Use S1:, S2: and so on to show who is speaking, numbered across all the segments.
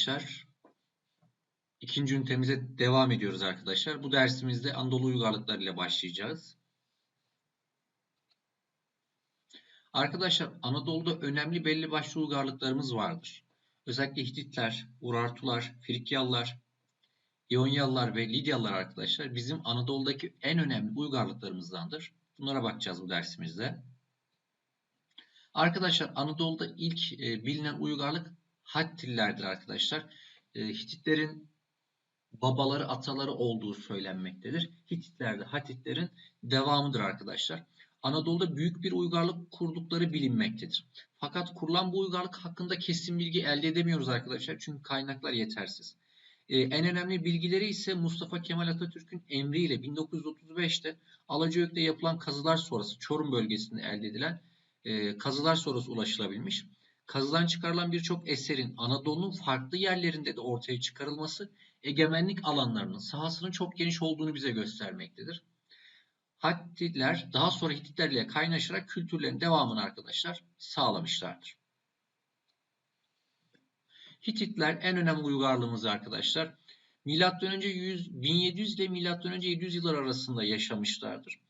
S1: Arkadaşlar. İkinci ünitemize devam ediyoruz arkadaşlar. Bu dersimizde Anadolu uygarlıkları ile başlayacağız. Arkadaşlar Anadolu'da önemli belli başlı uygarlıklarımız vardır. Özellikle Hititler, Urartular, Frikyalılar, İonyalılar ve Lidyalılar arkadaşlar bizim Anadolu'daki en önemli uygarlıklarımızdandır. Bunlara bakacağız bu dersimizde. Arkadaşlar Anadolu'da ilk e, bilinen uygarlık Hattillerdir arkadaşlar. E, Hititlerin babaları, ataları olduğu söylenmektedir. Hititler de Hatitlerin devamıdır arkadaşlar. Anadolu'da büyük bir uygarlık kurdukları bilinmektedir. Fakat kurulan bu uygarlık hakkında kesin bilgi elde edemiyoruz arkadaşlar. Çünkü kaynaklar yetersiz. Ee, en önemli bilgileri ise Mustafa Kemal Atatürk'ün emriyle 1935'te Alacayök'te yapılan kazılar sonrası Çorum bölgesinde elde edilen e, kazılar sonrası ulaşılabilmiş. Kazıdan çıkarılan birçok eserin Anadolu'nun farklı yerlerinde de ortaya çıkarılması egemenlik alanlarının sahasının çok geniş olduğunu bize göstermektedir. Hattitler daha sonra Hititlerle kaynaşarak kültürlerin devamını arkadaşlar sağlamışlardır. Hititler en önemli uygarlığımız arkadaşlar. Milattan önce 100, 1700 ile milattan önce 700 yıllar arasında yaşamışlardır.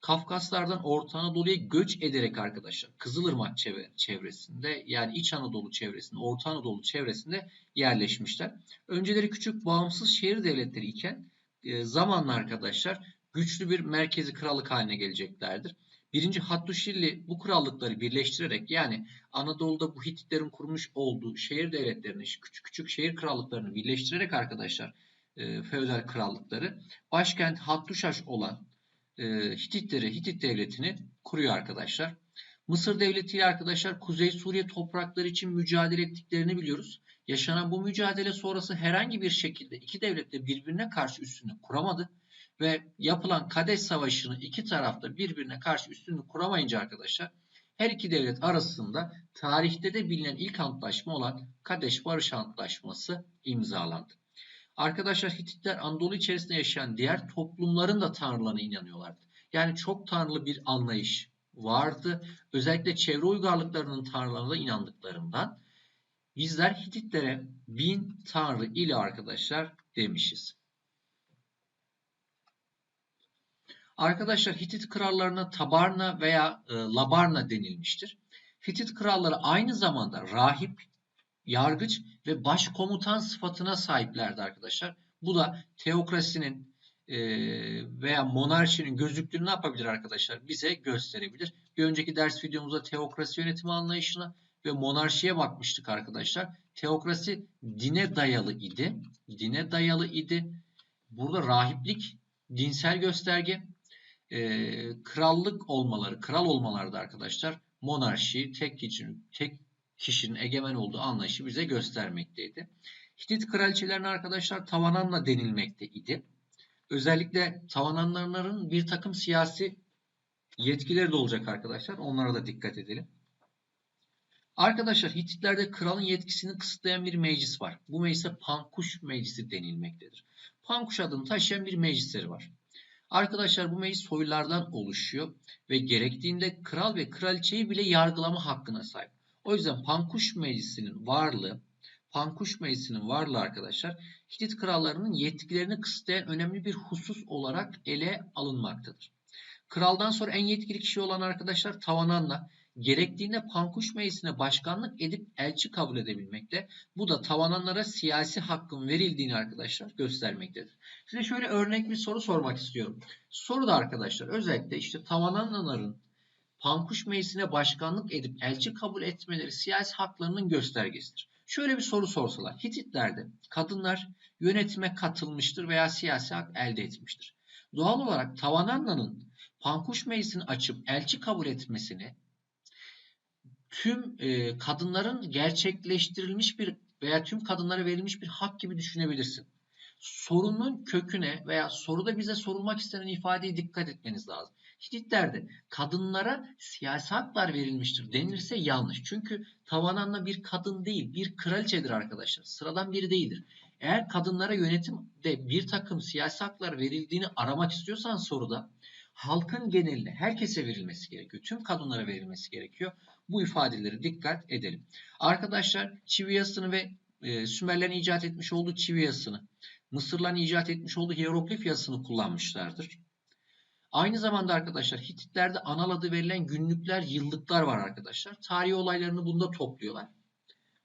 S1: Kafkaslardan Orta Anadolu'ya göç ederek arkadaşlar Kızılırmak çevresinde yani İç Anadolu çevresinde, Orta Anadolu çevresinde yerleşmişler. Önceleri küçük bağımsız şehir devletleri iken e, zamanla arkadaşlar güçlü bir merkezi krallık haline geleceklerdir. Birinci Hattuşilli bu krallıkları birleştirerek yani Anadolu'da bu Hititlerin kurmuş olduğu şehir devletlerini, küçük küçük şehir krallıklarını birleştirerek arkadaşlar e, feodal krallıkları başkent Hattuşaş olan Hititleri, Hitit devletini kuruyor arkadaşlar. Mısır devleti ile arkadaşlar Kuzey Suriye toprakları için mücadele ettiklerini biliyoruz. Yaşanan bu mücadele sonrası herhangi bir şekilde iki devlet de birbirine karşı üstünlük kuramadı. Ve yapılan Kadeş Savaşı'nı iki tarafta birbirine karşı üstünlük kuramayınca arkadaşlar her iki devlet arasında tarihte de bilinen ilk antlaşma olan Kadeş Barış Antlaşması imzalandı. Arkadaşlar Hititler Anadolu içerisinde yaşayan diğer toplumların da tanrılarına inanıyorlardı. Yani çok tanrılı bir anlayış vardı. Özellikle çevre uygarlıklarının tanrılarına da inandıklarından bizler Hititlere bin tanrı ile arkadaşlar demişiz. Arkadaşlar Hitit krallarına Tabarna veya e, Labarna denilmiştir. Hitit kralları aynı zamanda rahip, yargıç ve başkomutan sıfatına sahiplerdi arkadaşlar. Bu da teokrasinin e, veya monarşinin gözüktüğünü ne yapabilir arkadaşlar? Bize gösterebilir. Bir önceki ders videomuzda teokrasi yönetimi anlayışına ve monarşiye bakmıştık arkadaşlar. Teokrasi dine dayalı idi. Dine dayalı idi. Burada rahiplik dinsel gösterge, e, krallık olmaları, kral olmaları da arkadaşlar monarşi tek kişinin, tek kişinin egemen olduğu anlayışı bize göstermekteydi. Hitit kraliçelerine arkadaşlar Tavananla denilmekte idi. Özellikle Tavananların bir takım siyasi yetkileri de olacak arkadaşlar. Onlara da dikkat edelim. Arkadaşlar Hititlerde kralın yetkisini kısıtlayan bir meclis var. Bu meclise Pankuş Meclisi denilmektedir. Pankuş adını taşıyan bir meclisleri var. Arkadaşlar bu meclis soylardan oluşuyor ve gerektiğinde kral ve kraliçeyi bile yargılama hakkına sahip. O yüzden Pankuş Meclisi'nin varlığı, Pankuş Meclisi'nin varlığı arkadaşlar Hitit krallarının yetkilerini kısıtlayan önemli bir husus olarak ele alınmaktadır. Kraldan sonra en yetkili kişi olan arkadaşlar Tavananla gerektiğinde Pankuş Meclisi'ne başkanlık edip elçi kabul edebilmekte. Bu da tavananlara siyasi hakkın verildiğini arkadaşlar göstermektedir. Size şöyle örnek bir soru sormak istiyorum. Soru da arkadaşlar özellikle işte tavananların Pankuş Meclisi'ne başkanlık edip elçi kabul etmeleri siyasi haklarının göstergesidir. Şöyle bir soru sorsalar. Hititlerde kadınlar yönetime katılmıştır veya siyasi hak elde etmiştir. Doğal olarak Tavananna'nın Pankuş Meclisi'ni açıp elçi kabul etmesini tüm e, kadınların gerçekleştirilmiş bir veya tüm kadınlara verilmiş bir hak gibi düşünebilirsin. Sorunun köküne veya soruda bize sorulmak istenen ifadeye dikkat etmeniz lazım. Hititlerde kadınlara siyasi haklar verilmiştir denilirse yanlış. Çünkü Tavananna bir kadın değil, bir kraliçedir arkadaşlar. Sıradan biri değildir. Eğer kadınlara yönetimde bir takım siyasi haklar verildiğini aramak istiyorsan soruda halkın geneline herkese verilmesi gerekiyor. Tüm kadınlara verilmesi gerekiyor. Bu ifadeleri dikkat edelim. Arkadaşlar çivi yasını ve e, Sümerlerin icat etmiş olduğu çivi yazısını, Mısırların icat etmiş olduğu hieroglif yazısını kullanmışlardır. Aynı zamanda arkadaşlar Hititlerde anal adı verilen günlükler, yıllıklar var arkadaşlar. Tarihi olaylarını bunda topluyorlar.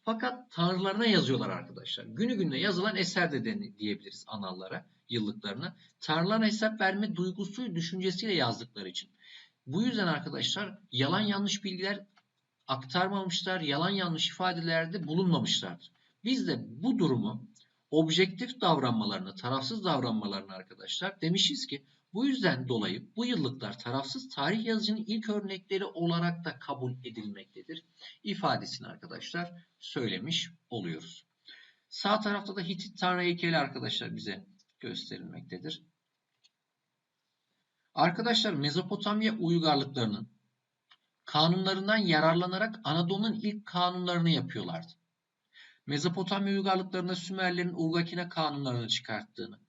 S1: Fakat tanrılarına yazıyorlar arkadaşlar. Günü gününe yazılan eser de diyebiliriz anallara, yıllıklarına. Tanrılarına hesap verme duygusu, düşüncesiyle yazdıkları için. Bu yüzden arkadaşlar yalan yanlış bilgiler aktarmamışlar, yalan yanlış ifadelerde bulunmamışlardır. Biz de bu durumu objektif davranmalarını, tarafsız davranmalarını arkadaşlar demişiz ki bu yüzden dolayı bu yıllıklar tarafsız tarih yazıcının ilk örnekleri olarak da kabul edilmektedir. ifadesini arkadaşlar söylemiş oluyoruz. Sağ tarafta da Hitit tanrı heykeli arkadaşlar bize gösterilmektedir. Arkadaşlar Mezopotamya uygarlıklarının kanunlarından yararlanarak Anadolu'nun ilk kanunlarını yapıyorlardı. Mezopotamya uygarlıklarında Sümerlerin Urgakine kanunlarını çıkarttığını,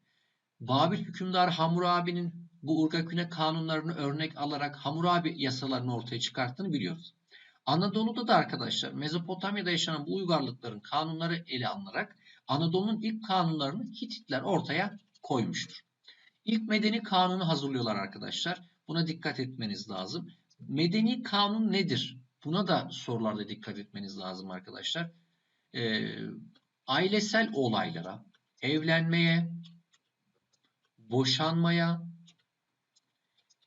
S1: Babil hükümdarı Hammurabi'nin bu Urgakine kanunlarını örnek alarak Hammurabi yasalarını ortaya çıkarttığını biliyoruz. Anadolu'da da arkadaşlar Mezopotamya'da yaşanan bu uygarlıkların kanunları ele alınarak Anadolu'nun ilk kanunlarını Hititler ortaya koymuştur. İlk medeni kanunu hazırlıyorlar arkadaşlar. Buna dikkat etmeniz lazım. Medeni kanun nedir? Buna da sorularda dikkat etmeniz lazım arkadaşlar. Ee, ailesel olaylara, evlenmeye, boşanmaya,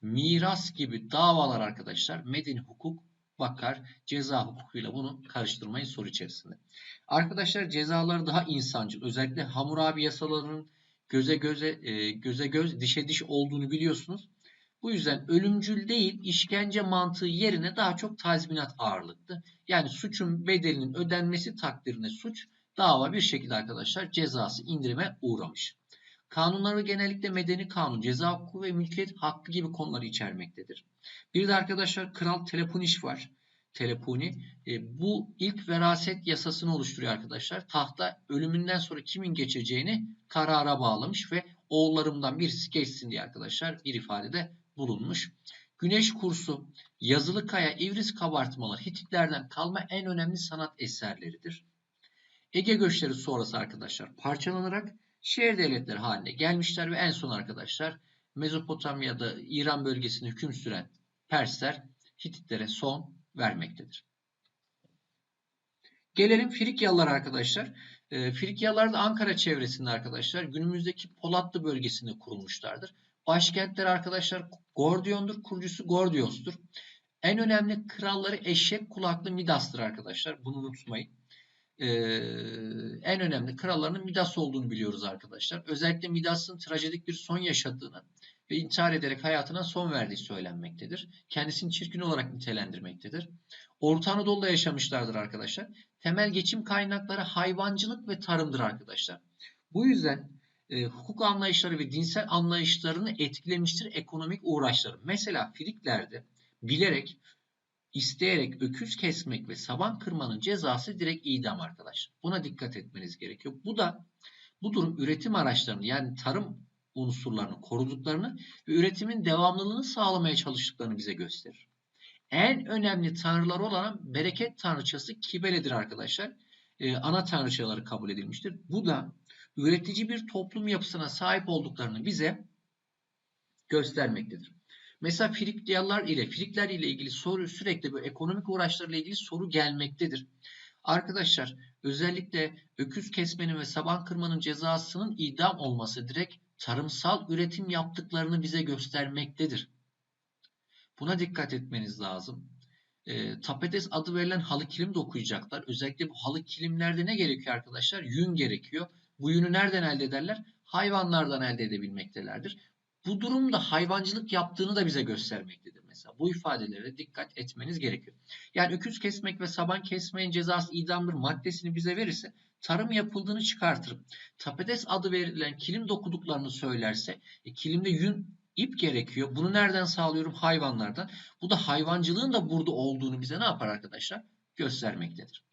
S1: miras gibi davalar arkadaşlar medeni hukuk bakar. Ceza hukukuyla bunu karıştırmayın soru içerisinde. Arkadaşlar cezaları daha insancıl. Özellikle Hammurabi yasalarının göze göze e, göze göz dişe diş olduğunu biliyorsunuz. Bu yüzden ölümcül değil işkence mantığı yerine daha çok tazminat ağırlıklı. Yani suçun bedelinin ödenmesi takdirine suç dava bir şekilde arkadaşlar cezası indirime uğramış. Kanunları genellikle medeni kanun, ceza hukuku ve mülkiyet hakkı gibi konuları içermektedir. Bir de arkadaşlar Kral Telepuniş var. Telepuni. E, bu ilk veraset yasasını oluşturuyor arkadaşlar. Tahta ölümünden sonra kimin geçeceğini karara bağlamış ve oğullarımdan birisi geçsin diye arkadaşlar bir ifadede bulunmuş. Güneş kursu, yazılı kaya, ivris kabartmalar Hititlerden kalma en önemli sanat eserleridir. Ege göçleri sonrası arkadaşlar parçalanarak şehir devletleri haline gelmişler ve en son arkadaşlar Mezopotamya'da İran bölgesinde hüküm süren Persler Hititlere son vermektedir. Gelelim Frikyalılar arkadaşlar. E, Frikyalılar da Ankara çevresinde arkadaşlar günümüzdeki Polatlı bölgesinde kurulmuşlardır. Başkentler arkadaşlar Gordion'dur, kurucusu Gordios'tur. En önemli kralları eşek kulaklı Midas'tır arkadaşlar. Bunu unutmayın. Ee, en önemli krallarının Midas olduğunu biliyoruz arkadaşlar. Özellikle Midas'ın trajedik bir son yaşadığını ve intihar ederek hayatına son verdiği söylenmektedir. Kendisini çirkin olarak nitelendirmektedir. Orta Anadolu'da yaşamışlardır arkadaşlar. Temel geçim kaynakları hayvancılık ve tarımdır arkadaşlar. Bu yüzden e, hukuk anlayışları ve dinsel anlayışlarını etkilemiştir ekonomik uğraşları. Mesela Friklerde bilerek, isteyerek öküz kesmek ve saban kırmanın cezası direkt idam arkadaşlar. Buna dikkat etmeniz gerekiyor. Bu da bu durum üretim araçlarını yani tarım unsurlarını koruduklarını ve üretimin devamlılığını sağlamaya çalıştıklarını bize gösterir. En önemli tanrılar olan bereket tanrıçası Kibele'dir arkadaşlar. Ee, ana tanrıçaları kabul edilmiştir. Bu da üretici bir toplum yapısına sahip olduklarını bize göstermektedir. Mesela Frikyalılar ile Frikler ile ilgili soru sürekli bu ekonomik uğraşlarla ilgili soru gelmektedir. Arkadaşlar özellikle öküz kesmenin ve saban kırmanın cezasının idam olması direkt tarımsal üretim yaptıklarını bize göstermektedir. Buna dikkat etmeniz lazım. E, tapetes adı verilen halı kilim de okuyacaklar. Özellikle bu halı kilimlerde ne gerekiyor arkadaşlar? Yün gerekiyor. Bu yünü nereden elde ederler? Hayvanlardan elde edebilmektelerdir. Bu durumda hayvancılık yaptığını da bize göstermektedir mesela. Bu ifadelere dikkat etmeniz gerekiyor. Yani öküz kesmek ve saban kesmeyin cezası idamdır maddesini bize verirse tarım yapıldığını çıkartırım. Tapetes adı verilen kilim dokuduklarını söylerse e, kilimde yün ip gerekiyor. Bunu nereden sağlıyorum? Hayvanlardan. Bu da hayvancılığın da burada olduğunu bize ne yapar arkadaşlar? Göstermektedir.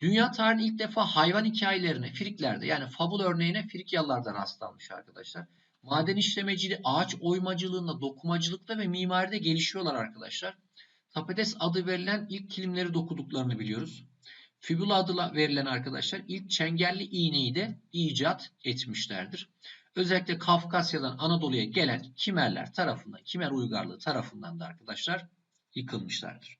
S1: Dünya tarihinin ilk defa hayvan hikayelerine Friklerde yani fabul örneğine Frikyalılardan rastlanmış arkadaşlar. Maden işlemeciliği, ağaç oymacılığında, dokumacılıkta ve mimaride gelişiyorlar arkadaşlar. Tapetes adı verilen ilk kilimleri dokuduklarını biliyoruz. Fibula adıyla verilen arkadaşlar ilk çengelli iğneyi de icat etmişlerdir. Özellikle Kafkasya'dan Anadolu'ya gelen Kimerler tarafından, Kimer uygarlığı tarafından da arkadaşlar yıkılmışlardır.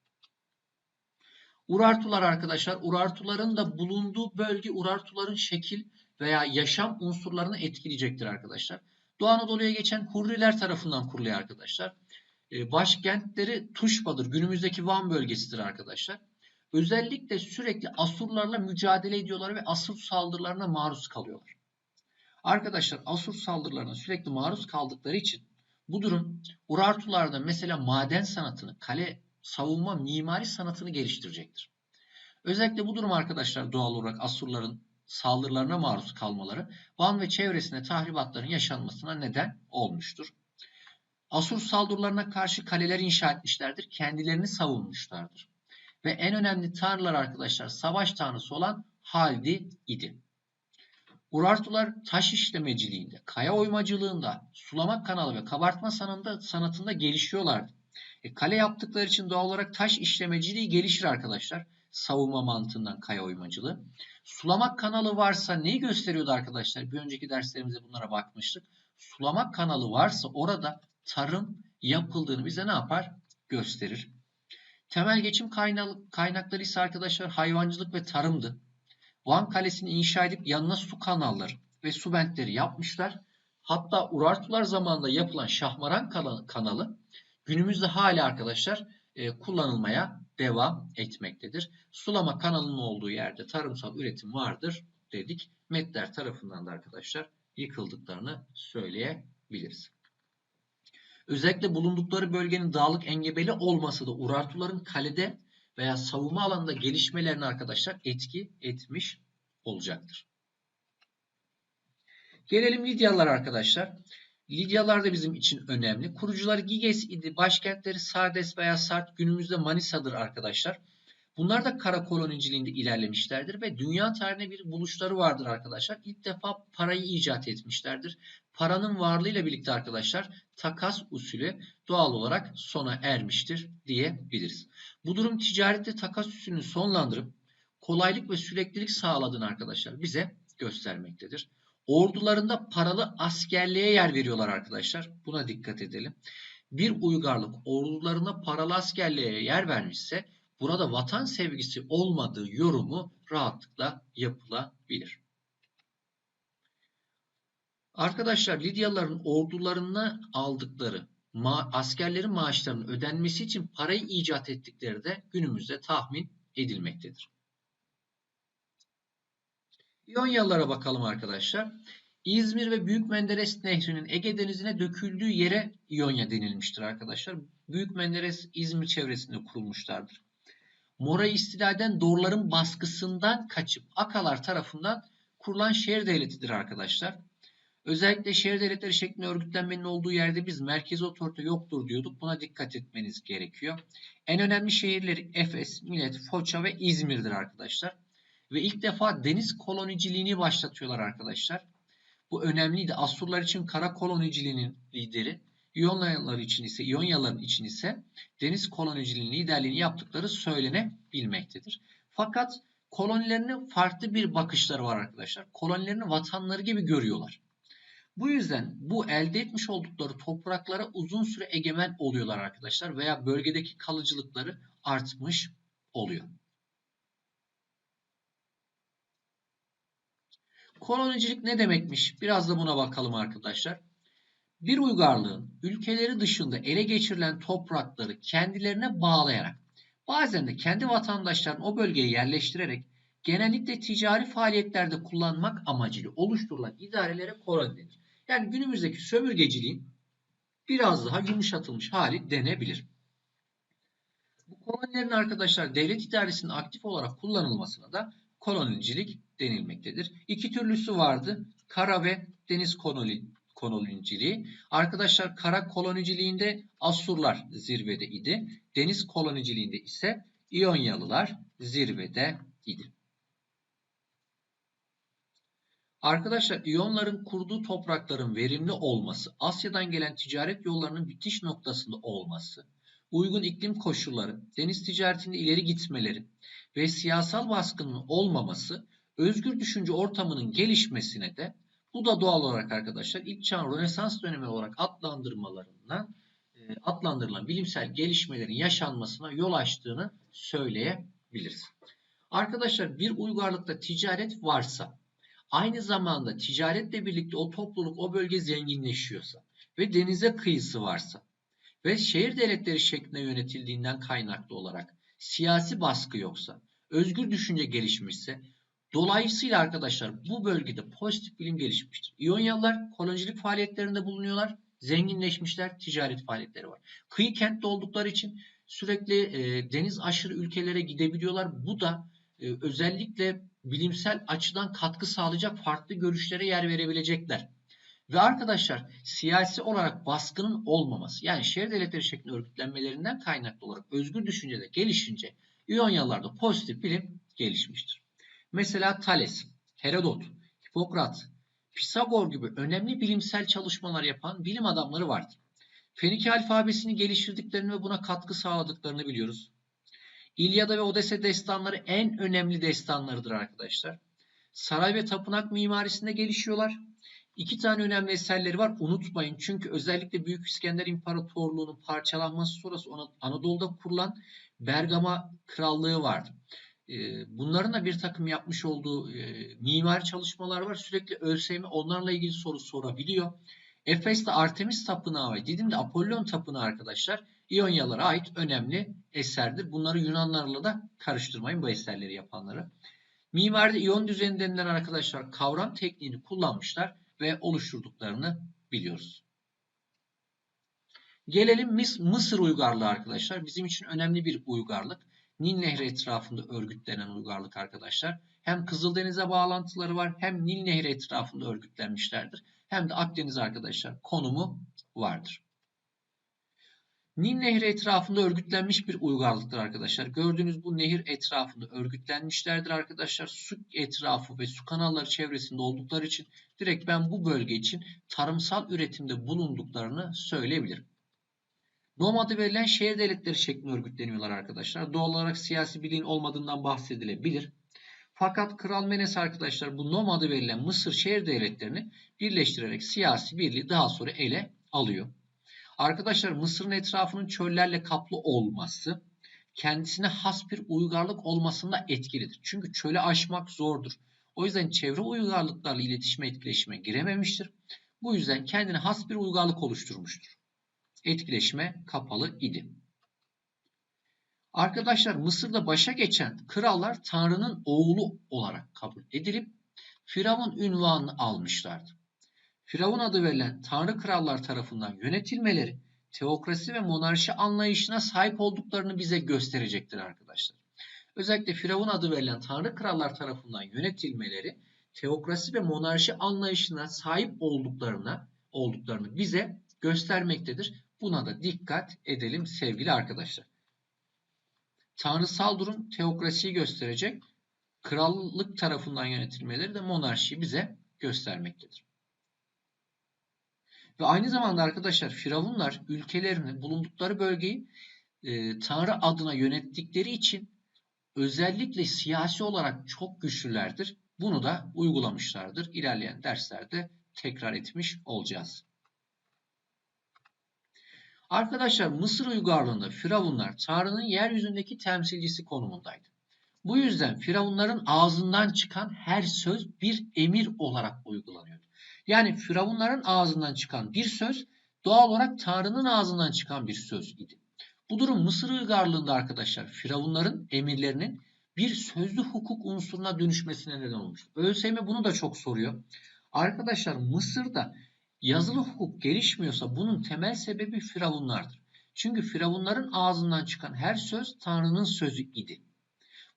S1: Urartular arkadaşlar, Urartuların da bulunduğu bölge Urartuların şekil veya yaşam unsurlarını etkileyecektir arkadaşlar. Doğu Anadolu'ya geçen Hurriler tarafından kuruluyor arkadaşlar. Ee, başkentleri Tuşba'dır. Günümüzdeki Van bölgesidir arkadaşlar. Özellikle sürekli Asurlarla mücadele ediyorlar ve Asur saldırılarına maruz kalıyorlar. Arkadaşlar Asur saldırılarına sürekli maruz kaldıkları için bu durum Urartularda mesela maden sanatını, kale savunma mimari sanatını geliştirecektir. Özellikle bu durum arkadaşlar doğal olarak Asurların saldırılarına maruz kalmaları Van ve çevresinde tahribatların yaşanmasına neden olmuştur. Asur saldırılarına karşı kaleler inşa etmişlerdir, kendilerini savunmuşlardır. Ve en önemli tanrılar arkadaşlar savaş tanrısı olan Haldi idi. Urartular taş işlemeciliğinde, kaya oymacılığında, sulama kanalı ve kabartma sanatında, sanatında gelişiyorlardı. E, kale yaptıkları için doğal olarak taş işlemeciliği gelişir arkadaşlar. Savunma mantığından kaya oymacılığı. Sulamak kanalı varsa neyi gösteriyordu arkadaşlar? Bir önceki derslerimizde bunlara bakmıştık. Sulamak kanalı varsa orada tarım yapıldığını bize ne yapar? Gösterir. Temel geçim kaynakları ise arkadaşlar hayvancılık ve tarımdı. Van Kalesi'ni inşa edip yanına su kanalları ve su bentleri yapmışlar. Hatta Urartular zamanında yapılan Şahmaran kanalı günümüzde hala arkadaşlar e, kullanılmaya devam etmektedir. Sulama kanalının olduğu yerde tarımsal üretim vardır dedik. Metler tarafından da arkadaşlar yıkıldıklarını söyleyebiliriz. Özellikle bulundukları bölgenin dağlık engebeli olması da Urartuların kalede veya savunma alanında gelişmelerini arkadaşlar etki etmiş olacaktır. Gelelim Lidyalılar arkadaşlar. Lidyalar da bizim için önemli. Kurucular Giges idi. Başkentleri Sardes veya Sart günümüzde Manisa'dır arkadaşlar. Bunlar da kara koloniciliğinde ilerlemişlerdir ve dünya tarihine bir buluşları vardır arkadaşlar. İlk defa parayı icat etmişlerdir. Paranın varlığıyla birlikte arkadaşlar takas usulü doğal olarak sona ermiştir diyebiliriz. Bu durum ticarette takas usulünü sonlandırıp kolaylık ve süreklilik sağladığını arkadaşlar bize göstermektedir. Ordularında paralı askerliğe yer veriyorlar arkadaşlar. Buna dikkat edelim. Bir uygarlık ordularına paralı askerliğe yer vermişse burada vatan sevgisi olmadığı yorumu rahatlıkla yapılabilir. Arkadaşlar Lidyalıların ordularına aldıkları ma askerlerin maaşlarının ödenmesi için parayı icat ettikleri de günümüzde tahmin edilmektedir. İonyalılara bakalım arkadaşlar. İzmir ve Büyük Menderes Nehri'nin Ege Denizi'ne döküldüğü yere İonya denilmiştir arkadaşlar. Büyük Menderes İzmir çevresinde kurulmuşlardır. Mora istiladen doğruların baskısından kaçıp Akalar tarafından kurulan şehir devletidir arkadaşlar. Özellikle şehir devletleri şeklinde örgütlenmenin olduğu yerde biz merkezi otorite yoktur diyorduk. Buna dikkat etmeniz gerekiyor. En önemli şehirleri Efes, Milet, Foça ve İzmir'dir arkadaşlar. Ve ilk defa deniz koloniciliğini başlatıyorlar arkadaşlar. Bu önemliydi. Asurlar için kara koloniciliğinin lideri, İyonyalılar için ise İyonyalıların için ise deniz koloniciliğinin liderliğini yaptıkları söylenebilmektedir. Fakat kolonilerini farklı bir bakışları var arkadaşlar. Kolonilerini vatanları gibi görüyorlar. Bu yüzden bu elde etmiş oldukları topraklara uzun süre egemen oluyorlar arkadaşlar veya bölgedeki kalıcılıkları artmış oluyor. Kolonicilik ne demekmiş? Biraz da buna bakalım arkadaşlar. Bir uygarlığın ülkeleri dışında ele geçirilen toprakları kendilerine bağlayarak bazen de kendi vatandaşlarını o bölgeye yerleştirerek genellikle ticari faaliyetlerde kullanmak amacıyla oluşturulan idarelere koloni denir. Yani günümüzdeki sömürgeciliğin biraz daha yumuşatılmış hali denebilir. Bu kolonilerin arkadaşlar devlet idaresinin aktif olarak kullanılmasına da kolonicilik denilmektedir. İki türlüsü vardı. Kara ve deniz koloniciliği. Arkadaşlar kara koloniciliğinde Asurlar zirvede idi. Deniz koloniciliğinde ise İyonyalılar zirvede idi. Arkadaşlar İyonların kurduğu toprakların verimli olması, Asya'dan gelen ticaret yollarının bitiş noktasında olması, uygun iklim koşulları, deniz ticaretinde ileri gitmeleri ve siyasal baskının olmaması özgür düşünce ortamının gelişmesine de bu da doğal olarak arkadaşlar ilk çağın Rönesans dönemi olarak adlandırmalarından e, adlandırılan bilimsel gelişmelerin yaşanmasına yol açtığını söyleyebiliriz. Arkadaşlar bir uygarlıkta ticaret varsa aynı zamanda ticaretle birlikte o topluluk o bölge zenginleşiyorsa ve denize kıyısı varsa ve şehir devletleri şeklinde yönetildiğinden kaynaklı olarak siyasi baskı yoksa, özgür düşünce gelişmişse dolayısıyla arkadaşlar bu bölgede pozitif bilim gelişmiştir. İyonyalılar kolonicilik faaliyetlerinde bulunuyorlar, zenginleşmişler, ticaret faaliyetleri var. Kıyı kentte oldukları için sürekli e, deniz aşırı ülkelere gidebiliyorlar. Bu da e, özellikle bilimsel açıdan katkı sağlayacak farklı görüşlere yer verebilecekler. Ve arkadaşlar siyasi olarak baskının olmaması yani şehir devletleri şeklinde örgütlenmelerinden kaynaklı olarak özgür düşüncede gelişince İyonyalılarda pozitif bilim gelişmiştir. Mesela Thales, Herodot, Hipokrat, Pisagor gibi önemli bilimsel çalışmalar yapan bilim adamları vardır. Fenike alfabesini geliştirdiklerini ve buna katkı sağladıklarını biliyoruz. İlyada ve Odese destanları en önemli destanlarıdır arkadaşlar. Saray ve tapınak mimarisinde gelişiyorlar. İki tane önemli eserleri var. Unutmayın. Çünkü özellikle Büyük İskender İmparatorluğu'nun parçalanması sonrası Anadolu'da kurulan Bergama Krallığı vardı. Ee, bunların da bir takım yapmış olduğu e, mimari çalışmalar var. Sürekli ÖSYM onlarla ilgili soru sorabiliyor. Efes'te Artemis Tapınağı ve Didim'de Apollon Tapınağı arkadaşlar İyonyalara ait önemli eserdir. Bunları Yunanlarla da karıştırmayın bu eserleri yapanları. Mimaride iyon düzeni denilen arkadaşlar kavram tekniğini kullanmışlar ve oluşturduklarını biliyoruz. Gelelim Mısır uygarlığı arkadaşlar. Bizim için önemli bir uygarlık. Nil Nehri etrafında örgütlenen uygarlık arkadaşlar. Hem Kızıldeniz'e bağlantıları var hem Nil Nehri etrafında örgütlenmişlerdir. Hem de Akdeniz arkadaşlar konumu vardır. Nil Nehri etrafında örgütlenmiş bir uygarlıktır arkadaşlar. Gördüğünüz bu nehir etrafında örgütlenmişlerdir arkadaşlar. Su etrafı ve su kanalları çevresinde oldukları için direkt ben bu bölge için tarımsal üretimde bulunduklarını söyleyebilirim. Nomadı verilen şehir devletleri şeklinde örgütleniyorlar arkadaşlar. Doğal olarak siyasi birliğin olmadığından bahsedilebilir. Fakat Kral Menes arkadaşlar bu nomadı verilen Mısır şehir devletlerini birleştirerek siyasi birliği daha sonra ele alıyor. Arkadaşlar Mısır'ın etrafının çöllerle kaplı olması kendisine has bir uygarlık olmasında etkilidir. Çünkü çölü aşmak zordur. O yüzden çevre uygarlıklarla iletişime etkileşime girememiştir. Bu yüzden kendine has bir uygarlık oluşturmuştur. Etkileşime kapalı idi. Arkadaşlar Mısır'da başa geçen krallar Tanrı'nın oğlu olarak kabul edilip Firavun ünvanını almışlardı. Firavun adı verilen Tanrı krallar tarafından yönetilmeleri teokrasi ve monarşi anlayışına sahip olduklarını bize gösterecektir arkadaşlar. Özellikle Firavun adı verilen Tanrı krallar tarafından yönetilmeleri teokrasi ve monarşi anlayışına sahip olduklarına olduklarını bize göstermektedir. Buna da dikkat edelim sevgili arkadaşlar. Tanrısal durum teokrasiyi gösterecek. Krallık tarafından yönetilmeleri de monarşiyi bize göstermektedir. Ve aynı zamanda arkadaşlar Firavunlar ülkelerini bulundukları bölgeyi e, Tanrı adına yönettikleri için özellikle siyasi olarak çok güçlülerdir. Bunu da uygulamışlardır. İlerleyen derslerde tekrar etmiş olacağız. Arkadaşlar Mısır uygarlığında Firavunlar Tanrı'nın yeryüzündeki temsilcisi konumundaydı. Bu yüzden Firavunların ağzından çıkan her söz bir emir olarak uygulanıyordu. Yani Firavunların ağzından çıkan bir söz doğal olarak Tanrı'nın ağzından çıkan bir söz idi. Bu durum Mısır uygarlığında arkadaşlar Firavunların emirlerinin bir sözlü hukuk unsuruna dönüşmesine neden olmuş. ÖSYM bunu da çok soruyor. Arkadaşlar Mısır'da yazılı hukuk gelişmiyorsa bunun temel sebebi Firavunlardır. Çünkü Firavunların ağzından çıkan her söz Tanrı'nın sözü idi.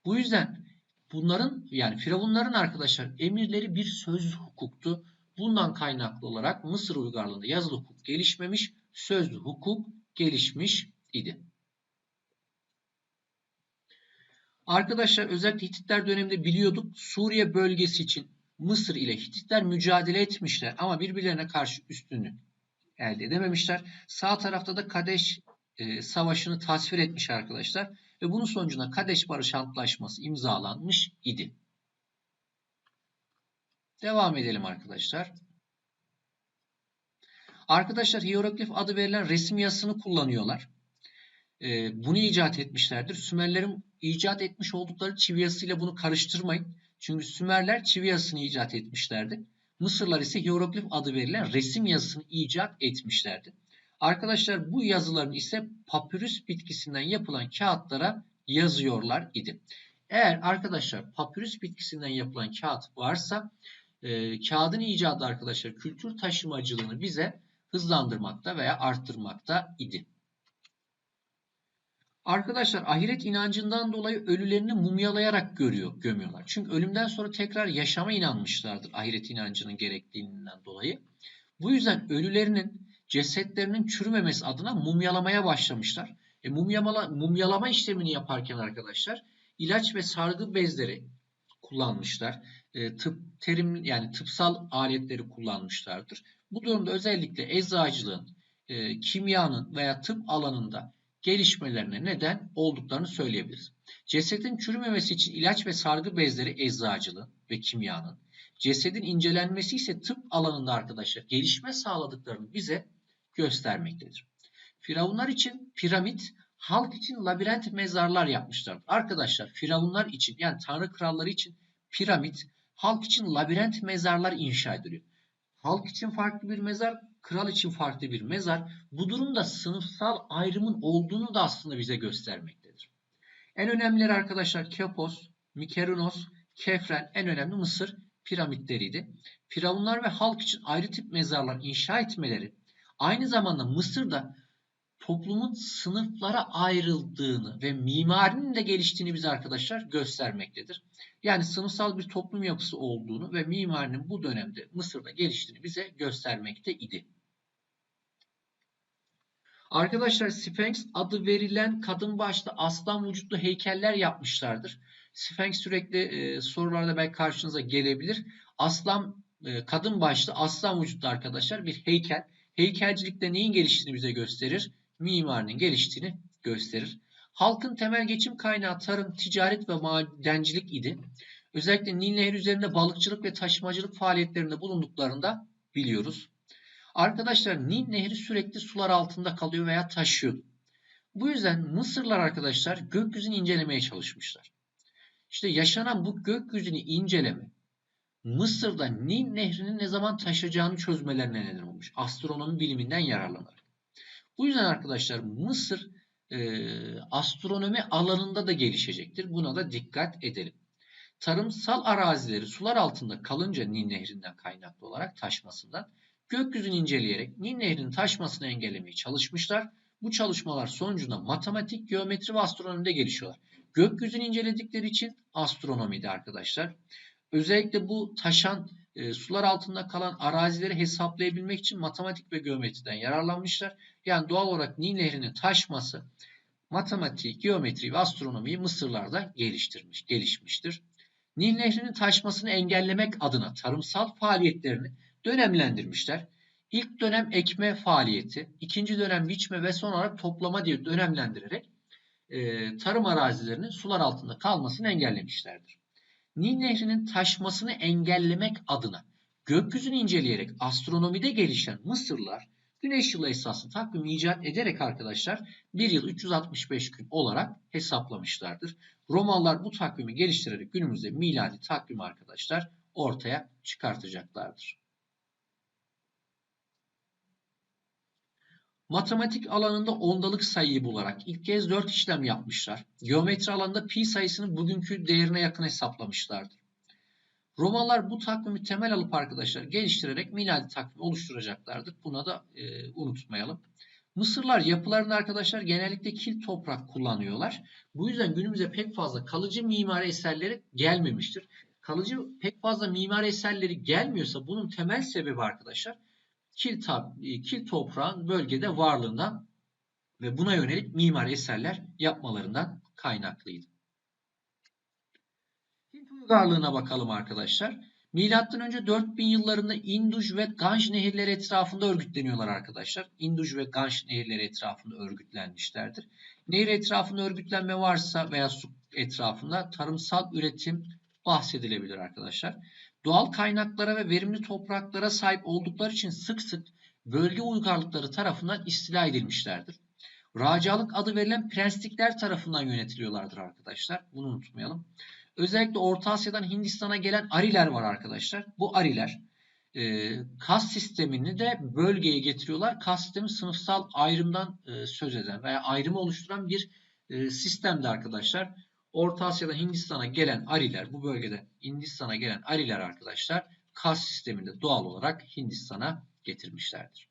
S1: Bu yüzden bunların yani Firavunların arkadaşlar emirleri bir sözlü hukuktu. Bundan kaynaklı olarak Mısır uygarlığında yazılı hukuk gelişmemiş, sözlü hukuk gelişmiş idi. Arkadaşlar özellikle Hititler döneminde biliyorduk Suriye bölgesi için Mısır ile Hititler mücadele etmişler ama birbirlerine karşı üstünlük elde edememişler. Sağ tarafta da Kadeş e, Savaşı'nı tasvir etmiş arkadaşlar. Ve bunun sonucunda Kadeş Barış Antlaşması imzalanmış idi. Devam edelim arkadaşlar. Arkadaşlar hieroglif adı verilen resim yazısını kullanıyorlar. Ee, bunu icat etmişlerdir. Sümerlerin icat etmiş oldukları çivi yazısıyla bunu karıştırmayın. Çünkü Sümerler çivi yazısını icat etmişlerdi. Mısırlar ise hieroglif adı verilen resim yazısını icat etmişlerdi. Arkadaşlar bu yazıların ise papyrus bitkisinden yapılan kağıtlara yazıyorlar idi. Eğer arkadaşlar papyrus bitkisinden yapılan kağıt varsa e, kağıdın icadı arkadaşlar kültür taşımacılığını bize hızlandırmakta veya arttırmakta idi. Arkadaşlar ahiret inancından dolayı ölülerini mumyalayarak görüyor, gömüyorlar. Çünkü ölümden sonra tekrar yaşama inanmışlardır ahiret inancının gerektiğinden dolayı. Bu yüzden ölülerinin cesetlerinin çürümemesi adına mumyalamaya başlamışlar. E, mumyalama, mumyalama işlemini yaparken arkadaşlar ilaç ve sargı bezleri kullanmışlar. E, tıp terim yani tıpsal aletleri kullanmışlardır. Bu durumda özellikle eczacılığın, e, kimyanın veya tıp alanında gelişmelerine neden olduklarını söyleyebiliriz. Cesedin çürümemesi için ilaç ve sargı bezleri eczacılığın ve kimyanın, cesedin incelenmesi ise tıp alanında arkadaşlar gelişme sağladıklarını bize göstermektedir. Firavunlar için piramit, halk için labirent mezarlar yapmışlar. Arkadaşlar firavunlar için yani tanrı kralları için piramit, halk için labirent mezarlar inşa ediliyor. Halk için farklı bir mezar, kral için farklı bir mezar. Bu durumda sınıfsal ayrımın olduğunu da aslında bize göstermektedir. En önemlileri arkadaşlar Kepos, Mikerunos, Kefren en önemli Mısır piramitleriydi. Firavunlar ve halk için ayrı tip mezarlar inşa etmeleri aynı zamanda Mısır'da toplumun sınıflara ayrıldığını ve mimarinin de geliştiğini bize arkadaşlar göstermektedir. Yani sınıfsal bir toplum yapısı olduğunu ve mimarinin bu dönemde Mısır'da geliştiğini bize göstermekte idi. Arkadaşlar Sphinx adı verilen kadın başlı aslan vücutlu heykeller yapmışlardır. Sphinx sürekli e, sorularda belki karşınıza gelebilir. Aslan e, kadın başlı aslan vücutlu arkadaşlar bir heykel. Heykelcilikte neyin geliştiğini bize gösterir? Mimarinin geliştiğini gösterir. Halkın temel geçim kaynağı tarım, ticaret ve madencilik idi. Özellikle Nil Nehri üzerinde balıkçılık ve taşımacılık faaliyetlerinde bulunduklarında biliyoruz. Arkadaşlar Nil Nehri sürekli sular altında kalıyor veya taşıyor. Bu yüzden Mısırlar arkadaşlar gökyüzünü incelemeye çalışmışlar. İşte yaşanan bu gökyüzünü inceleme Mısır'da Nil Nehri'nin ne zaman taşacağını çözmelerine neden olmuş. Astronomi biliminden yararlanarak. Bu yüzden arkadaşlar Mısır e, astronomi alanında da gelişecektir. Buna da dikkat edelim. Tarımsal arazileri sular altında kalınca Nil Nehri'nden kaynaklı olarak taşmasından gökyüzünü inceleyerek Nil Nehri'nin taşmasını engellemeye çalışmışlar. Bu çalışmalar sonucunda matematik, geometri ve astronomide gelişiyorlar. Gökyüzünü inceledikleri için astronomide arkadaşlar. Özellikle bu taşan e, sular altında kalan arazileri hesaplayabilmek için matematik ve geometriden yararlanmışlar. Yani doğal olarak Nil Nehri'nin taşması matematik, geometri ve astronomiyi Mısırlarda geliştirmiş, gelişmiştir. Nil Nehri'nin taşmasını engellemek adına tarımsal faaliyetlerini dönemlendirmişler. İlk dönem ekme faaliyeti, ikinci dönem biçme ve son olarak toplama diye dönemlendirerek e, tarım arazilerinin sular altında kalmasını engellemişlerdir. Nil Nehri'nin taşmasını engellemek adına gökyüzünü inceleyerek astronomide gelişen Mısırlılar Güneş yılı esaslı takvim icat ederek arkadaşlar 1 yıl 365 gün olarak hesaplamışlardır. Romalılar bu takvimi geliştirerek günümüzde miladi takvim arkadaşlar ortaya çıkartacaklardır. Matematik alanında ondalık sayıyı bularak ilk kez 4 işlem yapmışlar. Geometri alanında pi sayısını bugünkü değerine yakın hesaplamışlardır. Romalılar bu takvimi temel alıp arkadaşlar geliştirerek miladi takvimi oluşturacaklardır. Buna da e, unutmayalım. Mısırlar yapılarında arkadaşlar genellikle kil toprak kullanıyorlar. Bu yüzden günümüze pek fazla kalıcı mimari eserleri gelmemiştir. Kalıcı pek fazla mimari eserleri gelmiyorsa bunun temel sebebi arkadaşlar kil, e, kil toprağın bölgede varlığından ve buna yönelik mimari eserler yapmalarından kaynaklıydı uygarlığına bakalım arkadaşlar. Milattan önce 4000 yıllarında Induj ve Ganj nehirleri etrafında örgütleniyorlar arkadaşlar. Induj ve Ganj nehirleri etrafında örgütlenmişlerdir. Nehir etrafında örgütlenme varsa veya su etrafında tarımsal üretim bahsedilebilir arkadaşlar. Doğal kaynaklara ve verimli topraklara sahip oldukları için sık sık bölge uygarlıkları tarafından istila edilmişlerdir. Racalık adı verilen prenslikler tarafından yönetiliyorlardır arkadaşlar. Bunu unutmayalım. Özellikle Orta Asya'dan Hindistan'a gelen Ariler var arkadaşlar. Bu Ariler e, kas sistemini de bölgeye getiriyorlar. Kas sistemi sınıfsal ayrımdan e, söz eden veya ayrımı oluşturan bir e, sistemdi arkadaşlar. Orta Asya'da Hindistan'a gelen Ariler, bu bölgede Hindistan'a gelen Ariler arkadaşlar kas sisteminde doğal olarak Hindistan'a getirmişlerdir.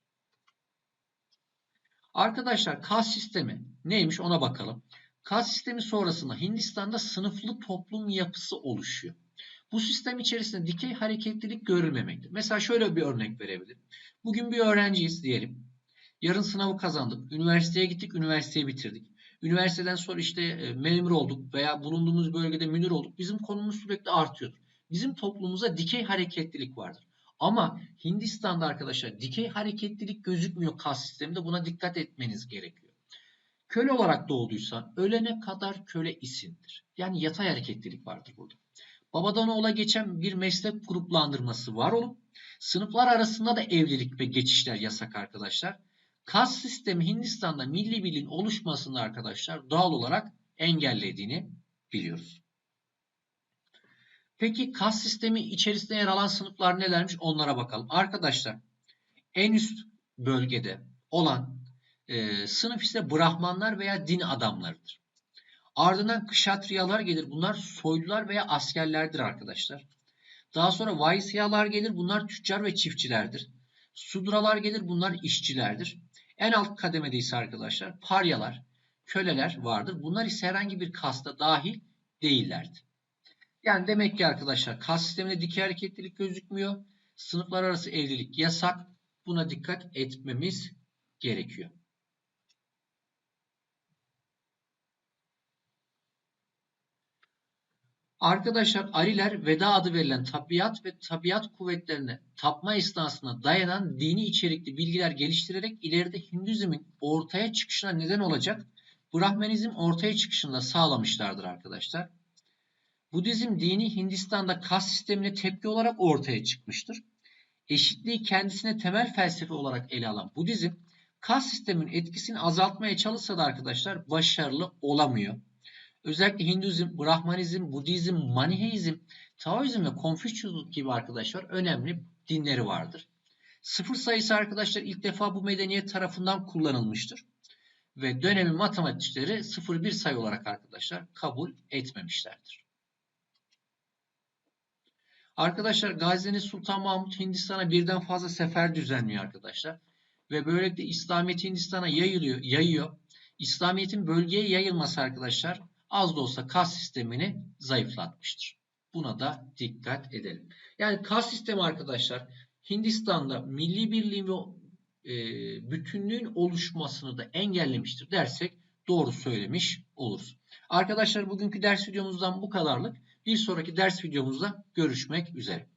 S1: Arkadaşlar kas sistemi neymiş ona bakalım. Kas sistemi sonrasında Hindistan'da sınıflı toplum yapısı oluşuyor. Bu sistem içerisinde dikey hareketlilik görülmemektedir. Mesela şöyle bir örnek verebilirim. Bugün bir öğrenciyiz diyelim. Yarın sınavı kazandık. Üniversiteye gittik, üniversiteyi bitirdik. Üniversiteden sonra işte e, memur olduk veya bulunduğumuz bölgede müdür olduk. Bizim konumuz sürekli artıyordur. Bizim toplumumuzda dikey hareketlilik vardır. Ama Hindistan'da arkadaşlar dikey hareketlilik gözükmüyor kas sisteminde. Buna dikkat etmeniz gerekiyor. Köle olarak doğduysan ölene kadar köle isimdir. Yani yatay hareketlilik vardır burada. Babadan oğula geçen bir meslek gruplandırması var olup sınıflar arasında da evlilik ve geçişler yasak arkadaşlar. Kas sistemi Hindistan'da milli birliğin oluşmasını arkadaşlar doğal olarak engellediğini biliyoruz. Peki kas sistemi içerisinde yer alan sınıflar nelermiş onlara bakalım. Arkadaşlar en üst bölgede olan e, sınıf ise Brahmanlar veya din adamlarıdır. Ardından kışatriyalar gelir. Bunlar soylular veya askerlerdir arkadaşlar. Daha sonra vaisyalar gelir. Bunlar tüccar ve çiftçilerdir. Sudralar gelir. Bunlar işçilerdir. En alt kademede ise arkadaşlar paryalar, köleler vardır. Bunlar ise herhangi bir kasta dahil değillerdi. Yani demek ki arkadaşlar kas sisteminde dikey hareketlilik gözükmüyor. Sınıflar arası evlilik yasak. Buna dikkat etmemiz gerekiyor. Arkadaşlar Ariler Veda adı verilen tabiat ve tabiat kuvvetlerine tapma esnasında dayanan dini içerikli bilgiler geliştirerek ileride Hinduizmin ortaya çıkışına neden olacak Brahmanizm ortaya çıkışını da sağlamışlardır arkadaşlar. Budizm dini Hindistan'da kas sistemine tepki olarak ortaya çıkmıştır. Eşitliği kendisine temel felsefe olarak ele alan Budizm kas sistemin etkisini azaltmaya çalışsa da arkadaşlar başarılı olamıyor. Özellikle Hinduizm, Brahmanizm, Budizm, Maniheizm, Taoizm ve Konfüçyüslük gibi arkadaşlar önemli dinleri vardır. Sıfır sayısı arkadaşlar ilk defa bu medeniyet tarafından kullanılmıştır. Ve dönemin matematikçileri 0-1 sayı olarak arkadaşlar kabul etmemişlerdir. Arkadaşlar Gazneli Sultan Mahmut Hindistan'a birden fazla sefer düzenliyor arkadaşlar. Ve böylelikle İslamiyet Hindistan'a yayılıyor, yayıyor. İslamiyet'in bölgeye yayılması arkadaşlar az da olsa kas sistemini zayıflatmıştır. Buna da dikkat edelim. Yani kas sistemi arkadaşlar Hindistan'da milli birliğin ve e, bütünlüğün oluşmasını da engellemiştir dersek doğru söylemiş oluruz. Arkadaşlar bugünkü ders videomuzdan bu kadarlık. Bir sonraki ders videomuzda görüşmek üzere.